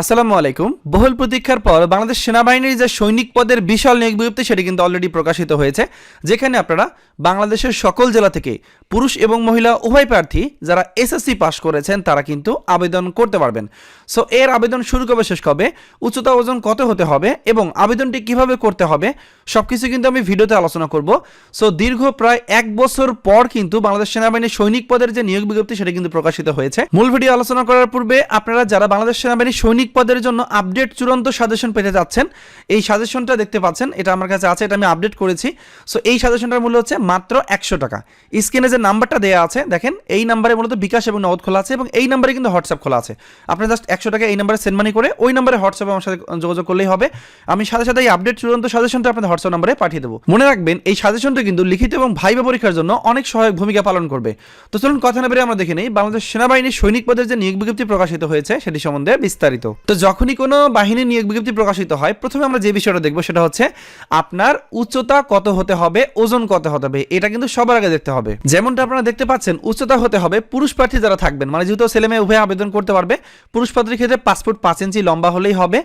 আসসালামু আলাইকুম। বহুল প্রতীক্ষার পর বাংলাদেশ সেনাবাহিনীর যে সৈনিক পদের বিশাল নিয়োগ বিজ্ঞপ্তি সেটি কিন্তু অলরেডি প্রকাশিত হয়েছে, যেখানে আপনারা বাংলাদেশের সকল জেলা থেকে পুরুষ এবং মহিলা উভয় প্রার্থী যারা এসএসসি পাস করেছেন, তারা কিন্তু আবেদন করতে পারবেন। সো এর আবেদন শুরু কবে, শেষ কবে, উচ্চতা ওজন কত হতে হবে এবং আবেদনটি কীভাবে করতে হবে সব কিছু কিন্তু আমি ভিডিওতে আলোচনা করব। সো দীর্ঘ প্রায় এক বছর পর কিন্তু বাংলাদেশ সেনাবাহিনীর সৈনিক পদের যে নিয়োগ বিজ্ঞপ্তি সেটি কিন্তু প্রকাশিত হয়েছে। মূল ভিডিও আলোচনা করার পূর্বে আপনারা যারা বাংলাদেশ সেনাবাহিনীর সৈনিক পদের জন্য আপডেট চূড়ান্ত সাজেশন পেতে যাচ্ছেন। এই সাজেশনটা দেখতে পাচ্ছেন, এটা আমার কাছে আছে, এটা আমি আপডেট করেছি। সো এই সাজেশনটার মূল্য হচ্ছে মাত্র একশো টাকা। স্ক্রিনে যে নাম্বারটা দেওয়া আছে, দেখেন, এই নাম্বারে মূলত বিকাশ এবং নগদ খোলা আছে এবং এই নাম্বারে কিন্তু হোয়াটসঅ্যাপ খোলা আছে। আপনি জাস্ট একশো টাকা এই নাম্বারে সেন্ড মানি করে ওই নাম্বারে হোয়াটসঅ্যাপে আমার সাথে যোগাযোগ করলেই হবে। আমি সাথে সাথে এই আপডেট চূড়ান্ত সাজেশনটা আপনাদের হোয়াটসঅ্যাপ নাম্বারে পাঠিয়ে দেবো। মনে রাখবেন, এই সাজেশনটা কিন্তু লিখিত এবং ভাইবা পরীক্ষার জন্য অনেক সহায়ক ভূমিকা পালন করবে। তো চলুন কথা না বেরিয়ে আমরা দেখে নেই, বাংলাদেশ সেনাবাহিনীর সৈনিক পদের যে নিয়োগ বিজ্ঞপ্তি প্রকাশিত হয়েছে, সেটি সম্বন্ধে বিস্তারিত। তো যখনই কোনো বাহিনীর নিয়োগ বিজ্ঞপ্তি প্রকাশিত হয়, প্রথমে আমরা যে বিষয়টা দেখব সেটা হচ্ছে আপনার উচ্চতা কত হতে হবে, ওজন কত হতে হবে, এটা কিন্তু সবার আগে দেখতে হবে। যেমনটা আপনারা দেখতে পাচ্ছেন, উচ্চতা হতে হবে পুরুষ প্রার্থী যারা থাকবেন মানে যেহেতু ছেলে মেয়ে উভয় আবেদন করতে পারবে, পুরুষ প্রার্থীর ক্ষেত্রে ফুট পাঁচ ইঞ্চি লম্বা হলেই হবে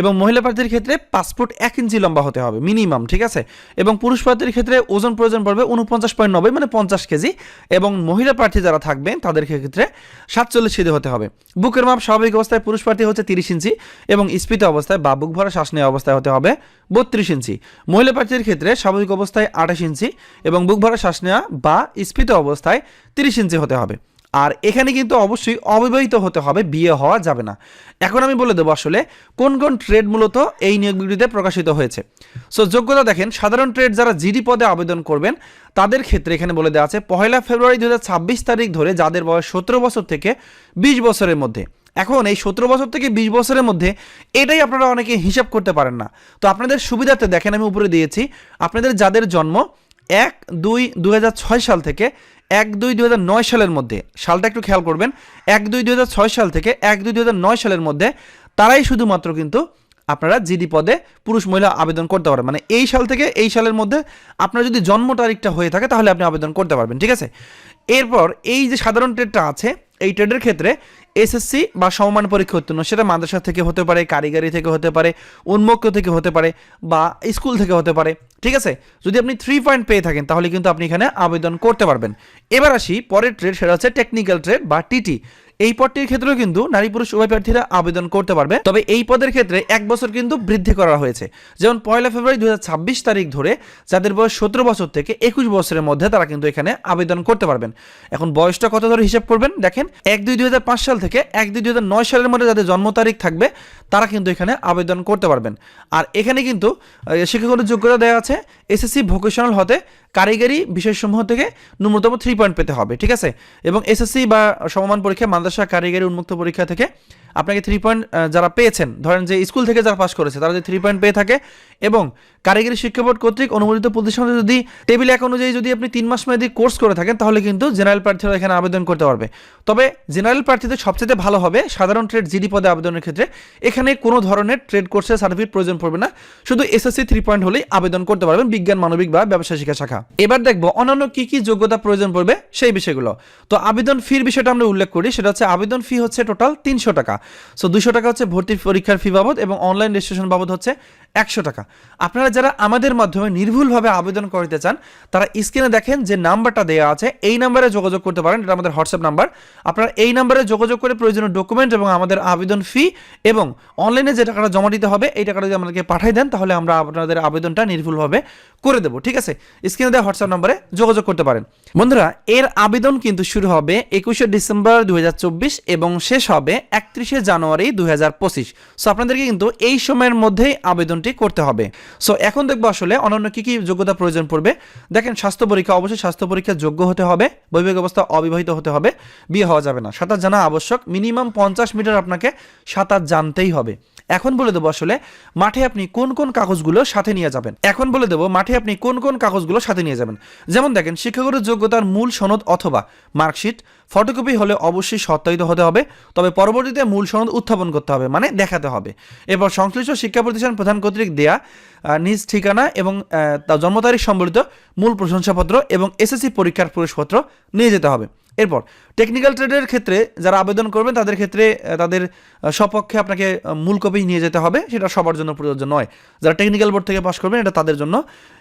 এবং মহিলা প্রার্থীর ক্ষেত্রে ফুট এক ইঞ্চি লম্বা হতে হবে, মিনিমাম, ঠিক আছে? এবং পুরুষ প্রার্থীর ক্ষেত্রে ওজন প্রয়োজন পড়বে উনপঞ্চাশ পয়েন্ট নব্বই মানে পঞ্চাশ কেজি এবং মহিলা প্রার্থী যারা থাকবেন তাদের ক্ষেত্রে সাতচল্লিশ কেজি হতে হবে। বুকের মাপ স্বাভাবিক অবস্থায় পুরুষ প্রার্থী হচ্ছে তিরিশ ইঞ্চি এবং স্ফীত অবস্থায় বা বুক ভরা শ্বাস নেওয়া অবস্থায় হতে হবে বত্রিশ ইঞ্চি। মহিলা প্রার্থীর ক্ষেত্রে স্বাভাবিক অবস্থায় আঠাশ ইঞ্চি এবং বুক ভরা শ্বাস নেওয়া বা স্ফীত অবস্থায় তিরিশ ইঞ্চি হতে হবে। আর এখানে কিন্তু অবশ্যই অবিবাহিত হতে হবে, বিয়ে হওয়া যাবে না। এখন আমি বলে দেবো আসলে কোন কোন ট্রেড মূলত এই নিয়োগ প্রকাশিত হয়েছে। সো যোগ্যতা দেখেন, সাধারণ ট্রেড যারা জিডি পদে আবেদন করবেন, তাদের ক্ষেত্রে এখানে বলে দেওয়া আছে, পহেলা ফেব্রুয়ারি দু হাজার ছাব্বিশ তারিখ ধরে যাদের বয়স সতেরো বছর থেকে বিশ বছরের মধ্যে। এখন এই সতেরো বছর থেকে বিশ বছরের মধ্যে এটাই আপনারা অনেকে হিসাব করতে পারেন না। তো আপনাদের সুবিধার্থে দেখেন আমি উপরে দিয়েছি, আপনাদের যাদের জন্ম এক দুই দু সাল থেকে এক দুই দু সালের মধ্যে, সালটা একটু খেয়াল করবেন, এক দুই দু সাল থেকে এক দুই দু সালের মধ্যে তারাই শুধুমাত্র কিন্তু আপনারা জিডি পদে পুরুষ মহিলা আবেদন করতে পারেন মানে এই সাল থেকে এই সালের মধ্যে আপনার যদি জন্ম তারিখটা হয়ে থাকে তাহলে আপনি আবেদন করতে পারবেন, ঠিক আছে? এরপর এই যে সাধারণ ট্রেডটা আছে, এই ট্রেডের ক্ষেত্রে এসএসসি বা সমমান পরীক্ষা উত্তীর্ণ, সেটা মাদ্রাসা থেকে হতে পারে, কারিগরি থেকে হতে পারে, উন্মুক্ত থেকে হতে পারে বা স্কুল থেকে হতে পারে, ঠিক আছে? যদি আপনি থ্রি পয়েন্ট পেয়ে থাকেন, তাহলে কিন্তু আপনি এখানে আবেদন করতে পারবেন। এবার আসি, পরের ট্রেড সেটা হচ্ছে টেকনিক্যাল ট্রেড বা টিটি এই পদটির ক্ষেত্রেও কিন্তু নারী পুরুষ উভয় প্রার্থীরা আবেদন করতে পারবে। তবে এই পদের ক্ষেত্রে এক বছর কিন্তু বৃদ্ধি করা হয়েছে। যেমন পয়লা ফেব্রুয়ারি দু হাজার ছাব্বিশ তারিখ ধরে যাদের বয়স সতেরো বছর থেকে একুশ বছরের মধ্যে তারা কিন্তু এখানে আবেদন করতে পারবেন। এখন বয়সটা কত ধরে হিসাব করবেন? দেখেন, এক দুই দুই সাল থেকে এক দুই দুই সালের মধ্যে যাদের জন্ম তারিখ থাকবে, তারা কিন্তু এখানে আবেদন করতে পারবেন। আর এখানে কিন্তু শিক্ষাগত যোগ্যতা দেওয়া আছে। এসএসসি ভোকেশনাল হতে কারিগরি বিষয়সমূহ থেকে ন্যূনতম থ্রি পয়েন্ট পেতে হবে, ঠিক আছে? এবং এসএসসি বা সমমান পরীক্ষা মাদ্রাসা কারিগরি উন্মুক্ত পরীক্ষা থেকে আপনাকে থ্রি পয়েন্ট যারা পেয়েছেন, ধরেন যে স্কুল থেকে যারা পাশ করেছে, তারা যদি থ্রি পয়েন্ট পেয়ে থাকে এবং কারিগরি শিক্ষা বোর্ড কর্তৃক অনুমোদিত প্রতিষ্ঠানে যদি টেবিল এক অনুযায়ী যদি আপনি তিন মাস মেয়াদি কোর্স করে থাকেন, তাহলে কিন্তু জেনারেল প্রার্থীরা এখানে আবেদন করতে পারবে। তবে জেনারেল প্রার্থীদের সবচেয়ে ভালো হবে সাধারণ ট্রেড জিডি পদে আবেদনের ক্ষেত্রে, এখানে কোনো ধরনের ট্রেড কোর্সের সার্টিফিকেট প্রয়োজন পড়বে না, শুধু এসএসসি থ্রি পয়েন্ট হলেই আবেদন করতে পারবেন বিজ্ঞান, মানবিক বা ব্যবসা শিক্ষা শাখা। এবার দেখব অন্যান্য কি কি যোগ্যতা প্রয়োজন পড়বে সেই বিষয়গুলো। তো আবেদন ফির বিষয়টা আমরা উল্লেখ করি, সেটা হচ্ছে আবেদন ফি হচ্ছে টোটাল তিনশো টাকা। সো দুশো টাকা হচ্ছে ভর্তির পরীক্ষার ফি বাবদ এবং অনলাইন রেজিস্ট্রেশন বাবদ হচ্ছে একশো টাকা। আপনারা যারা আমাদের মাধ্যমে নির্ভুলভাবে আবেদন করতে চান, তারা স্ক্রিনে দেখেন যে নাম্বারটা দেওয়া আছে, এই নাম্বারে যোগাযোগ করতে পারেন, এটা আমাদের হোয়াটসঅ্যাপ নাম্বার। আপনারা এই নাম্বারে যোগাযোগ করে প্রয়োজনীয় ডকুমেন্ট এবং আমাদের আবেদন ফি এবং অনলাইনে যে টাকাটা জমা দিতে হবে, এই টাকাটা যদি আমাদেরকে পাঠিয়ে দেন, তাহলে আমরা আপনাদের আবেদনটা নির্ভুলভাবে করে দেবো, ঠিক আছে? স্ক্রিনে দেওয়া হোয়াটসঅ্যাপ নাম্বারে যোগাযোগ করতে পারেন। বন্ধুরা, এর আবেদন কিন্তু শুরু হবে একুশে ডিসেম্বর দুই হাজার চব্বিশ এবং শেষ হবে একত্রিশে জানুয়ারি দু হাজার পঁচিশ। সো আপনাদেরকে কিন্তু এই সময়ের মধ্যেই আবেদনটি করতে হবে। সো এখন দেখব আসলে অন্যান্য কি কি যোগ্যতা প্রয়োজন পড়বে। দেখেন, স্বাস্থ্য পরীক্ষা, অবশ্যই স্বাস্থ্য পরীক্ষা যোগ্য হতে হবে, বৈবাহিক অবস্থা অবিবাহিত হতে হবে, বিয়ে হওয়া যাবে না। সাঁতার জানা আবশ্যক, মিনিমাম পঞ্চাশ মিটার আপনাকে সাঁতার জানতেই হবে। এখন বলে দেবো আসলে মাঠে আপনি কোন কোন কাগজগুলো সাথে নিয়ে যাবেন। এখন বলে দেবো মাঠে আপনি কোন কোন কাগজগুলো সাথে নিয়ে যাবেন। যেমন দেখেন, শিক্ষাগত যোগ্যতার মূল সনদ অথবা মার্কশিট ফটোকপি হলে অবশ্যই সত্যায়িত হতে হবে, তবে পরবর্তীতে মূল সনদ উত্থাপন করতে হবে মানে দেখাতে হবে। এরপর সংশ্লিষ্ট শিক্ষা প্রতিষ্ঠান প্রধান কর্তৃক দেয়া নিজ ঠিকানা এবং তার জন্ম তারিখ সম্বলিত মূল প্রশংসাপত্র এবং এসএসসি পরীক্ষার প্রবেশপত্র নিয়ে যেতে হবে। এরপর টেকনিক্যাল ট্রেডের ক্ষেত্রে যারা আবেদন করবেন, তাদের ক্ষেত্রে তাদের সপক্ষে আপনাকে মূল কপি নিয়ে যেতে হবে, সেটা সবার জন্য প্রযোজ্য নয়। যারা টেকনিক্যাল বোর্ড থেকে পাশ করবেন, এটা তাদের জন্য।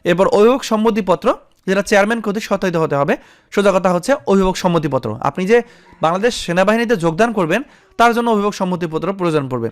এরপর অভিভাবক সম্মতিপত্র যেটা চেয়ারম্যান কর্তৃক সত্যায়িত হতে হবে। সোজা কথা হচ্ছে অভিভাবক সম্মতিপত্র। আপনি যে বাংলাদেশ সেনাবাহিনীতে যোগদান করবেন, তার জন্য অভিভাবক সম্মতিপত্র প্রয়োজন পড়বে।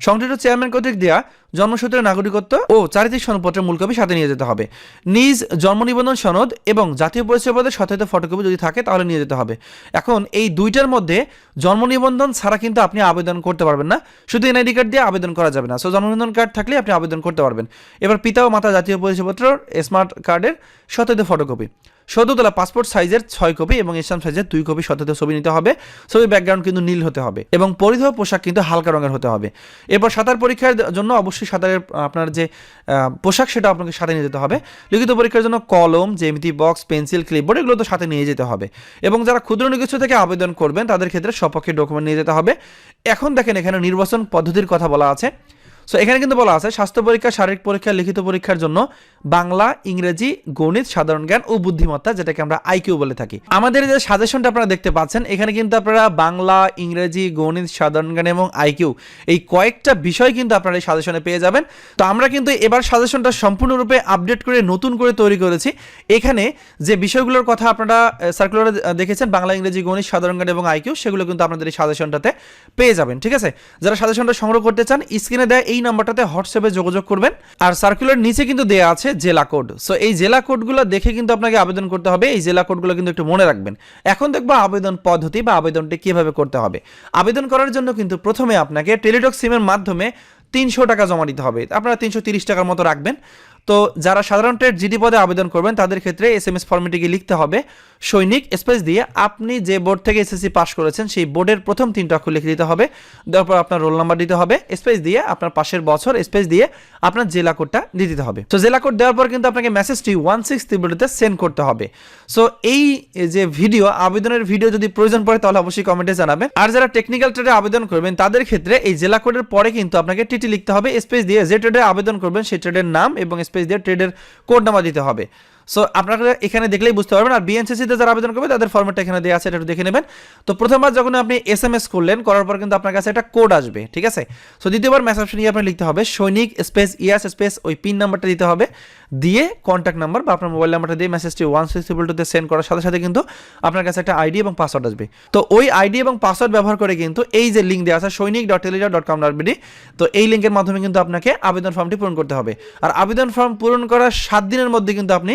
সংশ্লিষ্ট চেয়ারম্যান কর্তৃক দেওয়া জন্মসূত্রে নাগরিকত্ব ও চারিত্রিক সনদপত্রের মূল কপি সাথে নিয়ে যেতে হবে। নিজ জন্ম নিবন্ধন সনদ এবং জাতীয় পরিচয়পত্রের সত্যায়িত ফটোকপি যদি থাকে, তাহলে নিয়ে যেতে হবে। এখন এই দুইটার মধ্যে জন্ম নিবন্ধন ছাড়া কিন্তু আপনি আবেদন করতে পারবেন না। শুধু এনআইডি কার্ড দিয়ে আবেদন করা যাবে না। সো জন্ম নিবন্ধন কার্ড থাকলে আপনি আবেদন করতে পারবেন। এবার পিতা ও মাতা জাতীয় পরিচয়পত্র, স্মার্ট কার্ডের সত্যায়িত ফটোকপি। সদ্যতলা পাসপোর্ট সাইজের ছয় কপি এবং ইসলাম সাইজের দুই কপি সত্যায়িত ছবি নিতে হবে। ছবির ব্যাকগ্রাউন্ড কিন্তু নীল হতে হবে এবং পরিধেয় পোশাক কিন্তু হালকা রঙের হতে হবে। এরপর সাঁতার পরীক্ষার জন্য অবশ্যই সাঁতারের আপনার যে পোশাক সেটা আপনাকে সাথে নিয়ে যেতে হবে। লিখিত পরীক্ষার জন্য কলম, জ্যামিতি, বক্স, পেন্সিল, ক্লিপবোর্ড এগুলো তো সাথে নিয়ে যেতে হবে। এবং যারা ক্ষুদ্র কিছু থেকে আবেদন করবেন, তাদের ক্ষেত্রে সপক্ষে ডকুমেন্ট নিয়ে যেতে হবে। এখন দেখেন এখানে নির্বাচন পদ্ধতির কথা বলা আছে। সো এখানে কিন্তু বলা আছে, স্বাস্থ্য পরীক্ষা, শারীরিক পরীক্ষা, লিখিত পরীক্ষার জন্য বাংলা, ইংরেজি, গণিত, সাধারণ জ্ঞান ও বুদ্ধিমত্তা, যেটাকে আমরা আইকিউ বলে থাকি। আমাদের যে সাজেশনটা আপনারা দেখতে পাচ্ছেন, এখানে কিন্তু আপনারা বাংলা, ইংরেজি, গণিত, সাধারণ জ্ঞান এবং আইকিউ এই কয়েকটা বিষয় কিন্তু আপনারা এই সাজেশনে পেয়ে যাবেন। তো আমরা কিন্তু এবার সাজেশনটা সম্পূর্ণরূপে আপডেট করে, নতুন করে তৈরি করেছি। এখানে যে বিষয়গুলোর কথা আপনারা সার্কুলারে দেখেছেন, বাংলা, ইংরেজি, গণিত, সাধারণ জ্ঞান এবং আইকিউ সেগুলো কিন্তু আপনাদের এই সাজেশনটাতে পেয়ে যাবেন, ঠিক আছে? যারা সাজেশনটা সংগ্রহ করতে চান স্ক্রিনে দেয় এই নাম্বারটাতে হোয়াটসঅ্যাপে যোগাযোগ করবেন। আর সার্কুলার নিচে কিন্তু দেয়া আছে জেলা কোড সো এই জেলা কোডগুলো দেখে কিন্তু আপনাকে আবেদন করতে হবে। এই জেলা কোডগুলো কিন্তু একটু মনে রাখবেন। এখন দেখব আবেদন পদ্ধতি বা আবেদনটি কীভাবে করতে হবে। আবেদন করার জন্য কিন্তু প্রথমে আপনাকে টেলিটক সিমের মাধ্যমে তিনশো টাকা জমা দিতে হবে। আপনারা তিনশো তিরিশ টাকার মতো রাখবেন। তো যারা সাধারণ ট্রেড জিডি পদে আবেদন করবেন, তাদের ক্ষেত্রে এস এম এস ফর্মেটে গিয়ে লিখতে হবে, সৈনিক স্পেস দিয়ে আপনি যে বোর্ড থেকে এসএসসি পাস করেছেন, সেই বোর্ডের প্রথম তিনটা অক্ষর লিখে দিতে হবে, তারপর আপনার রোল নাম্বার দিতে হবে স্পেস দিয়ে আপনার পাশের বছর স্পেস দিয়ে আপনার জেলা কোডটা দিয়ে দিতে হবে। তো জেলা কোড দেওয়ার পর কিন্তু আপনাকে মেসেজটি ওয়ান সিক্স ত্রিবলিতে সেন্ড করতে হবে। সো এই যে ভিডিও আবেদনের ভিডিও যদি প্রয়োজন পড়ে, তাহলে অবশ্যই কমেন্টে জানাবেন। আর যারা টেকনিক্যাল ট্রেডে আবেদন করবেন, তাদের ক্ষেত্রে এই জেলা কোডের পরে কিন্তু আপনাকে টিটি লিখতে হবে স্পেস দিয়ে যে ট্রেডে আবেদন করবেন, সেই ট্রেডের নাম এবং স্পেস দিয়ে ট্রেডের কোড নাম্বার দিতে হবে। সো আপনারা এখানে দেখলেই বুঝতে পারবেন আর বিএনসিসিতে যারা আবেদন করবে, তাদের ফর্মেটটা এখানে দেওয়া আছে, এটা একটু দেখে নেবেন। তো প্রথমবার যখন আপনি এস এম এস করলেন, করার পর কিন্তু আপনার কাছে একটা কোড আসবে, ঠিক আছে? সো দ্বিতীয়বার মেসেজ অপশন নিয়ে আপনার লিখতে হবে, সৈনিক স্পেস ইয়াস স্পেস ওই পিন নাম্বারটা দিতে হবে। দিয়ে কন্ট্যাক্ট নাম্বার বা আপনার মোবাইল নাম্বারটা দিয়ে মেসেজটি ওয়ান সিক্স ট্রিপল টুতে সেন্ড করার সাথে সাথে কিন্তু আপনার কাছে একটা আইডি এবং পাসওয়ার্ড আসবে। তো ওই আইডি এবং পাসওয়ার্ড ব্যবহার করে কিন্তু এই যে লিঙ্ক দেওয়া আছে সৈনিক ডট টেলিডার ডট কম ডট বিডি তো এই লিঙ্কের মাধ্যমে কিন্তু আপনাকে আবেদন ফর্মটি পূরণ করতে হবে। আর আবেদন ফর্ম পূরণ করার সাত দিনের মধ্যে কিন্তু আপনি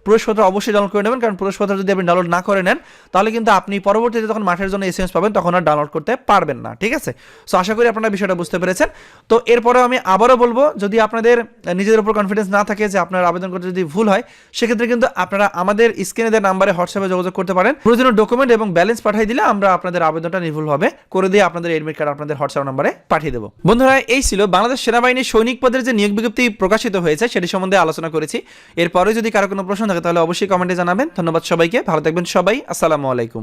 প্রবেশপত্র অবশ্যই ডাউনলোড করে নেবেন, কারণ প্রবেশপত্র যদি আপনি ডাউনলোড না করে নেন, তাহলে কিন্তু আপনি পরবর্তীতে যখন মাঠের জন্য এসএমএস পাবেন, তখন আর ডাউনলোড করতে পারবেন না, ঠিক আছে? সো আশা করি আপনারা বিষয়টা বুঝতে পেরেছেন। তো, এরপরেও আমি আবারও বলব, যদি আপনাদের নিজেদের উপর কনফিডেন্স না থাকে যে আপনার আবেদন করতে যদি ভুল হয়, সেক্ষেত্রে কিন্তু আপনারা আমাদের স্ক্রিনে দেওয়া নাম্বারে হোয়াটসঅ্যাপে যোগাযোগ করতে পারেন। প্রয়োজনীয় ডকুমেন্ট এবং ব্যালেন্স পাঠিয়ে দিলে আমরা আপনাদের আবেদনটা নির্ভুলভাবে করে দিয়ে আপনাদের এডমিট কার্ড আপনাদের হোয়াটসঅ্যাপ নাম্বারে পাঠিয়ে দেবো। বন্ধুরা, এই ছিল বাংলাদেশ সেনাবাহিনীর সৈনিক পদের যে নিয়োগ বিজ্ঞপ্তি প্রকাশিত হয়েছে, সেটি সম্বন্ধে আলোচনা করেছি। এরপরে যদি কারও কোনো প্রশ্ন থাকে তাহলে অবশ্যই কমেন্টে জানাবেন। ধন্যবাদ সবাইকে। ভালো থাকবেন সবাই। আসসালামু আলাইকুম।